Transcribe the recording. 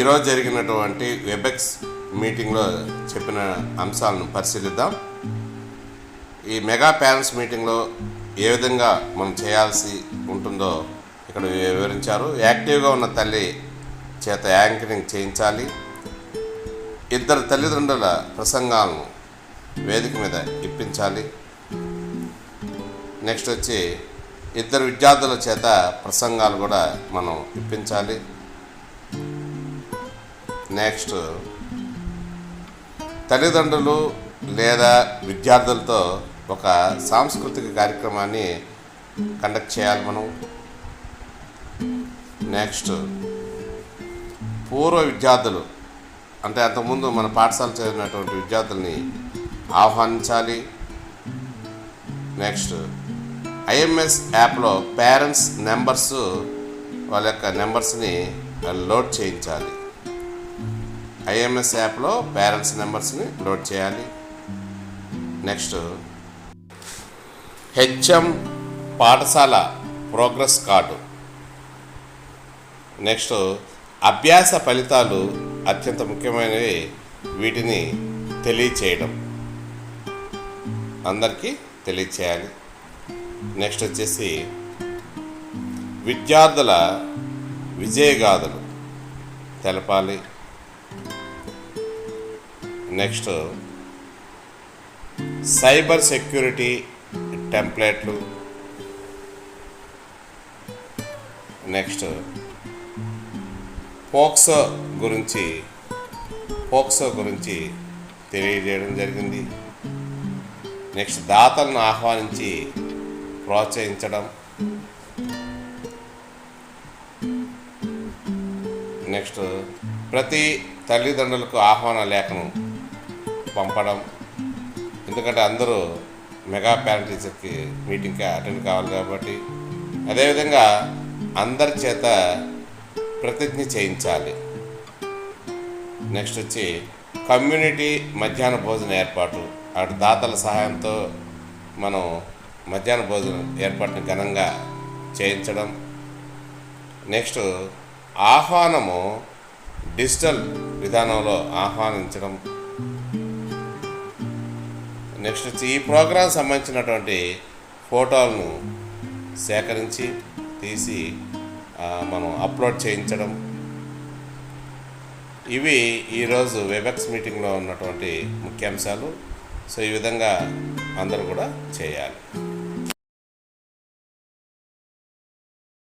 ఈరోజు జరిగినటువంటి వెబెక్స్ మీటింగ్లో చెప్పిన అంశాలను పరిశీలిద్దాం. ఈ మెగా పేరెంట్స్ మీటింగ్లో ఏ విధంగా మనం చేయాల్సి ఉంటుందో ఇక్కడ వివరించారు. యాక్టివ్గా ఉన్న తల్లి చేత యాంకరింగ్ చేయించాలి. ఇద్దరు తల్లిదండ్రుల ప్రసంగాలను వేదిక మీద ఇప్పించాలి. నెక్స్ట్ వచ్చి ఇద్దరు విద్యార్థుల చేత ప్రసంగాలు కూడా మనం ఇప్పించాలి. నెక్స్ట్ తల్లిదండ్రులు లేదా విద్యార్థులతో ఒక సాంస్కృతిక కార్యక్రమాన్ని కండక్ట్ చేయాలి మనం. నెక్స్ట్ పూర్వ విద్యార్థులు అంటే అంతకుముందు మన పాఠశాల చదివినటువంటి విద్యార్థుల్ని ఆహ్వానించాలి. నెక్స్ట్ ఐఎంఎస్ యాప్లో పేరెంట్స్ నెంబర్స్ వాళ్ళ యొక్క నెంబర్స్ని లోడ్ చేయించాలి. ఐఎంఎస్ యాప్లో పేరెంట్స్ నెంబర్స్ని లోడ్ చేయాలి. నెక్స్ట్ హెచ్ఎం పాఠశాల ప్రోగ్రెస్ కార్డు. నెక్స్ట్ అభ్యాస ఫలితాలు అత్యంత ముఖ్యమైనవి వీటిని తెలియచేయడం. అందరికీ తెలియచేయాలి. నెక్స్ట్ వచ్చేసి విద్యార్థుల విజయగాథలు. తెలపాలి. నెక్స్ట్ సైబర్ సెక్యూరిటీ టెంప్లెట్లు. నెక్స్ట్ పోక్సో గురించి పోక్సో గురించి తెలియజేయడం జరిగింది. నెక్స్ట్ దాతలను ఆహ్వానించి ప్రోత్సహించడం. నెక్స్ట్ ప్రతి తల్లిదండ్రులకు ఆహ్వాన లేఖను. పంపడం. ఎందుకంటే అందరూ మెగా పేరెంట్ టీచర్కి మీటింగ్కి అటెండ్ కావాలి కాబట్టి అదేవిధంగా అందరి చేత ప్రతిజ్ఞ చేయించాలి. నెక్స్ట్ వచ్చి కమ్యూనిటీ మధ్యాహ్న భోజన ఏర్పాటు. అటు దాతల సహాయంతో మనం మధ్యాహ్న భోజనం ఏర్పాటుని ఘనంగా చేయించడం. నెక్స్ట్ ఆహ్వానము డిజిటల్ విధానంలో ఆహ్వానించడం. నెక్స్ట్ వచ్చి ఈ ప్రోగ్రాం సంబంధించినటువంటి ఫోటోలను సేకరించి తీసి మనం అప్లోడ్ చేయించడం. ఇవి ఈరోజు వెబెక్స్ మీటింగ్లో ఉన్నటువంటి ముఖ్యాంశాలు. సో ఈ విధంగా అందరూ కూడా చేయాలి.